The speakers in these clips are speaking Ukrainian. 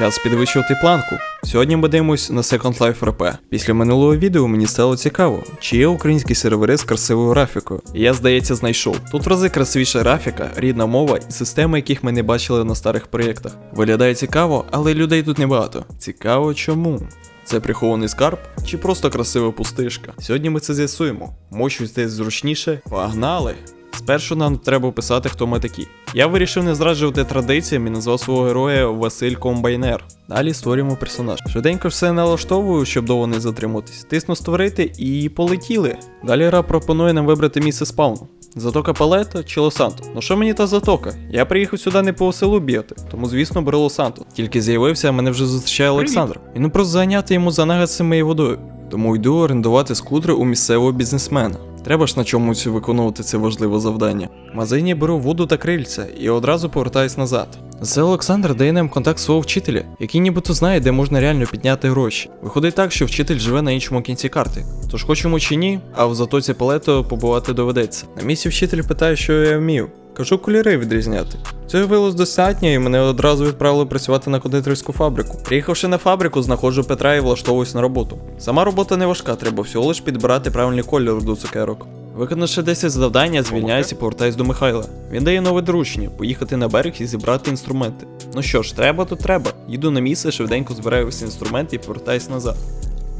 Час підвищувати планку. Сьогодні ми дивимось на Second Life RP. Після минулого відео мені стало цікаво, чи є українські сервери з красивою графікою. Я, здається, знайшов. Тут рази красивіша графіка, рідна мова і системи, яких ми не бачили на старих проєктах. Виглядає цікаво, але людей тут небагато. Цікаво чому? Це прихований скарб чи просто красива пустишка? Сьогодні ми це з'ясуємо. Мощусь десь зручніше. Погнали! Спершу нам треба описати, хто ми такі. Я вирішив не зраджувати традиціям і назвав свого героя Василь Комбайнер. Далі створюємо персонаж. Швиденько все налаштовую, щоб довго не затриматись. Тисну створити і полетіли. Далі гра пропонує нам вибрати місце спавну. Затока Палето чи Лос-Санто? Ну що мені та затока? Я приїхав сюди не по селу бігати, тому звісно беру Лос-Санто. Тільки з'явився, а мене вже зустрічає Олександр. І ну просто зайняти йому за нагадцями і водою. Тому йду орендувати скутер у місцевого бізнесмена. Треба ж на чомусь виконувати це важливе завдання. В магазині беру воду та крильця і одразу повертаюсь назад. Це Олександр дає нам контакт свого вчителя, який нібито знає, де можна реально підняти гроші. Виходить так, що вчитель живе на іншому кінці карти. Тож хочемо чи ні, а в затоці палето побувати доведеться. На місці вчитель питає, що я вмів. Кажу кольори відрізняти. Цього виявилось достатньо, і мене одразу відправили працювати на кондитерську фабрику. Приїхавши на фабрику, знаходжу Петра і влаштовуюсь на роботу. Сама робота не важка, треба всього лиш підбирати правильний колір до цукерок. Виконавши 10 завдання, звільняюсь і повертаюсь до Михайла. Він дає нове доручення поїхати на берег і зібрати інструменти. Ну що ж, треба, то треба. Їду на місце, швиденько збираю всі інструменти і повертаюсь назад.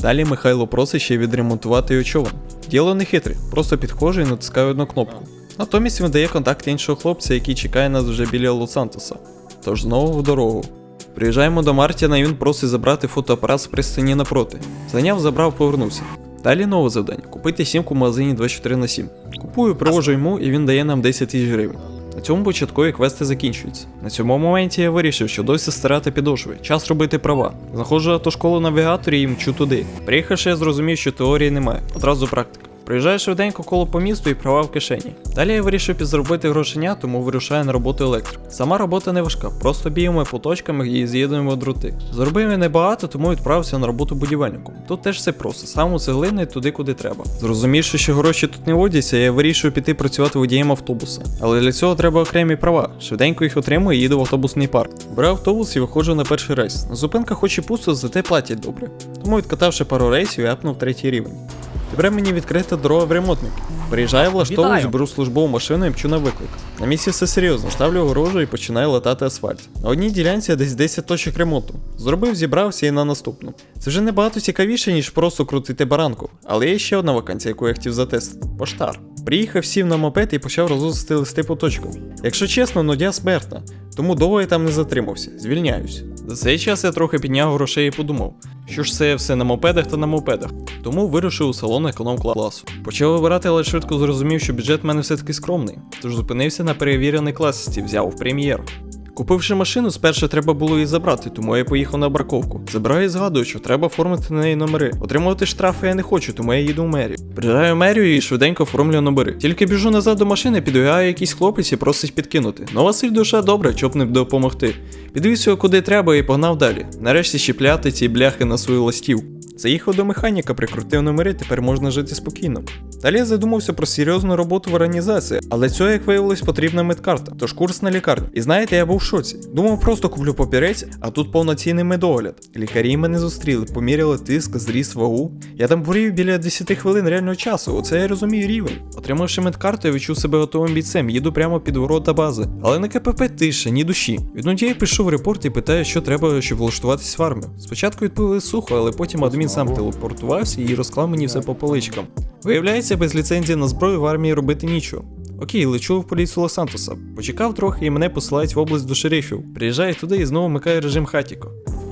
Далі Михайло просить ще відремонтувати його човен. Діло не хитре, просто підходжу і натискаю одну кнопку. Натомість він дає контакт іншого хлопця, який чекає нас вже біля Лос-Сантоса. Тож знову в дорогу. Приїжджаємо до Мартіна і він просить забрати фотоапарат з пристані напроти. Зайняв, забрав, повернувся. Далі нове завдання купити сімку в магазині 24 на 7. Купую, привожу йому і він дає нам 10 тисяч гривень. На цьому початкові квести закінчуються. На цьому моменті я вирішив, що досі стирати підошви, час робити права. Заходжу автошколу навігаторі і мчу туди. Приїхавши, я зрозумів, що теорії немає, одразу практика. Приїжджаю швиденько коло по місту і права в кишені. Далі я вирішив підзаробити грошеня, тому вирушаю на роботу електрик. Сама робота не важка, просто біємо по точкам і з'єднуємо дроти. Заробив я небагато, тому відправився на роботу будівельником. Тут теж все просто, саму цеглини туди, куди треба. Зрозумівши, що гроші тут не водяться, я вирішую піти працювати водієм автобуса. Але для цього треба окремі права. Швиденько їх отримую і їду в автобусний парк. Беру автобус і виходжу на перший рейс. На зупинках хоч і пусто, зате платять добре. Тому відкатавши пару рейсів, я апнув третій рівень. Тепер мені відкрита дорога в ремонтник. Приїжджаю, влаштовуюсь, беру службову машину і мчу на виклик. На місці все серйозно, ставлю огорожу і починаю латати асфальт. На одній ділянці десь 10 точок ремонту. Зробив, зібрався і на наступну. Це вже набагато цікавіше, ніж просто крутити баранку. Але є ще одна вакансія, яку я хотів затестити. Поштар. Приїхав, сів на мопед і почав розвозити листи по точкам. Якщо чесно, нудя смертна. Тому довго я там не затримався, звільняюсь. За цей час я трохи підняв грошей і подумав, що ж це все на мопедах та на мопедах. Тому вирушив у салон економ-класу. Почав вибирати, але швидко зрозумів, що бюджет в мене все-таки скромний. Тож зупинився на перевірений класисті, взяв прем'єр. Купивши машину, спершу треба було її забрати, тому я поїхав на парковку. Забираю і згадую, що треба оформити на неї номери. Отримувати штрафи я не хочу, тому я їду в мерію. Приїжджаю в мерію і швиденько оформлюю номери. Тільки біжу назад до машини, підбігає якийсь хлопець і просить підкинути. Ну Василь душа добре, щоб не допомогти. Підвіз його куди треба і погнав далі. Нарешті щіпляти ці бляхи на свою ластівку. Заїхав до механіка, прикрутив номери, тепер можна жити спокійно. Далі я задумався про серйозну роботу в організації, але цього, як виявилось, потрібна медкарта, тож курс на лікарню. І знаєте, я був в шоці. Думав, просто куплю папірець, а тут повноцінний медогляд. Лікарі мене зустріли, поміряли тиск, зріс вагу. Я там порів біля 10 хвилин реального часу, оце я розумію рівень. Отримавши медкарту, я відчув себе готовим бійцем, їду прямо під ворота бази. Але на КПП тиша, ні душі. Від нудя я пишу в репорт і питаю, що треба, щоб влаштуватись в армію. Спочатку відповіли сухо, але потім адмін сам телепортувався і розклав мені все по поличкам. Виявляється, без ліцензії на зброю в армії робити нічого. Окей, лечу в поліцію Лос-Сантоса. Почекав трохи і мене посилають в область до шерифів. Приїжджаю туди і знову вмикаю режим хатіко.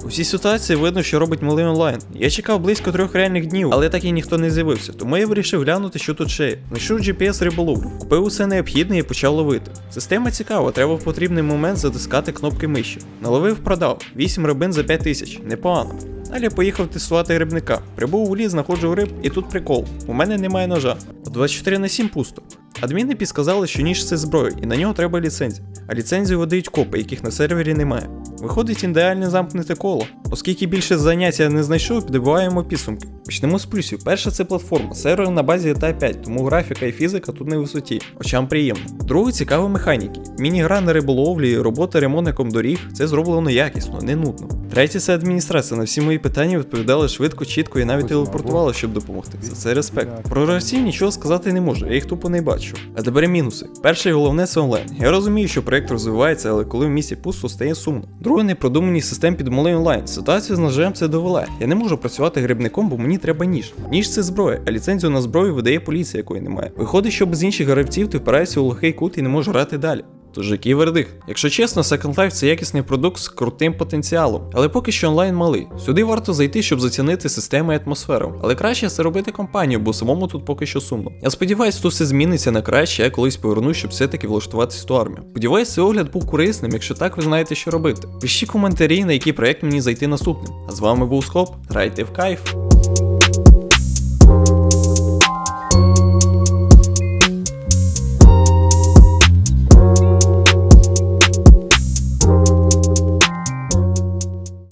У цій ситуації видно, що робить малий онлайн. Я чекав близько трьох реальних днів, але так і ніхто не з'явився, тому я вирішив глянути, що тут ще. Знайшов GPS риболовлю, купив усе необхідне і почав ловити. Система цікава, треба в потрібний момент затискати кнопки миші. Наловив, продав. 8 рибин за 5 тисяч. Непогано. Далі поїхав тестувати грибника. Прибув у ліс, знаходжу риб, і тут прикол. У мене немає ножа. 24 на 7 пусто. Адміни підсказали, що ніж це зброя, і на нього треба ліцензія. А ліцензію видають копи, яких на сервері немає. Виходить ідеальне замкнуте коло. Оскільки більше заняття не знайшов, підбиваємо підсумки. Почнемо з плюсів. Перше це платформа, сервер на базі ETA 5, тому графіка і фізика тут не висоті, очам приємно. Друге цікаві механіки. Міні-гра на риболовлі, робота ремонтником доріг це зроблено якісно, не нудно. Третє це адміністрація. На всі мої питання відповідала швидко, чітко і навіть телепортувала, щоб допомогти. За це респект. Про гравців нічого сказати не можу, я їх тупо не бачу. А тепер мінуси. Перше і головне це онлайн. Я розумію, що проект розвивається, але коли в місті пусто, стає сумно. Друге, непродумані систем підмоли онлайн. Ситуація з ножем це довела. Я не можу працювати грибником, бо мені треба ніж. Ніж це зброя, а ліцензію на зброю видає поліція, якої немає. Виходить, що без інших гравців ти впираєшся у лихий кут і не можеш грати далі. Тож який вердикт? Якщо чесно, Second Life це якісний продукт з крутим потенціалом, але поки що онлайн малий. Сюди варто зайти, щоб зацінити систему і атмосферу. Але краще це робити компанію, бо самому тут поки що сумно. Я сподіваюся, тут все зміниться на краще, я колись повернусь, щоб все-таки влаштуватись ту армію. Сподіваюсь, цей огляд був корисним, якщо так, ви знаєте, що робити. Пишіть коментарі, на який проект мені зайти наступним. А з вами був Скоп, грайте в кайф.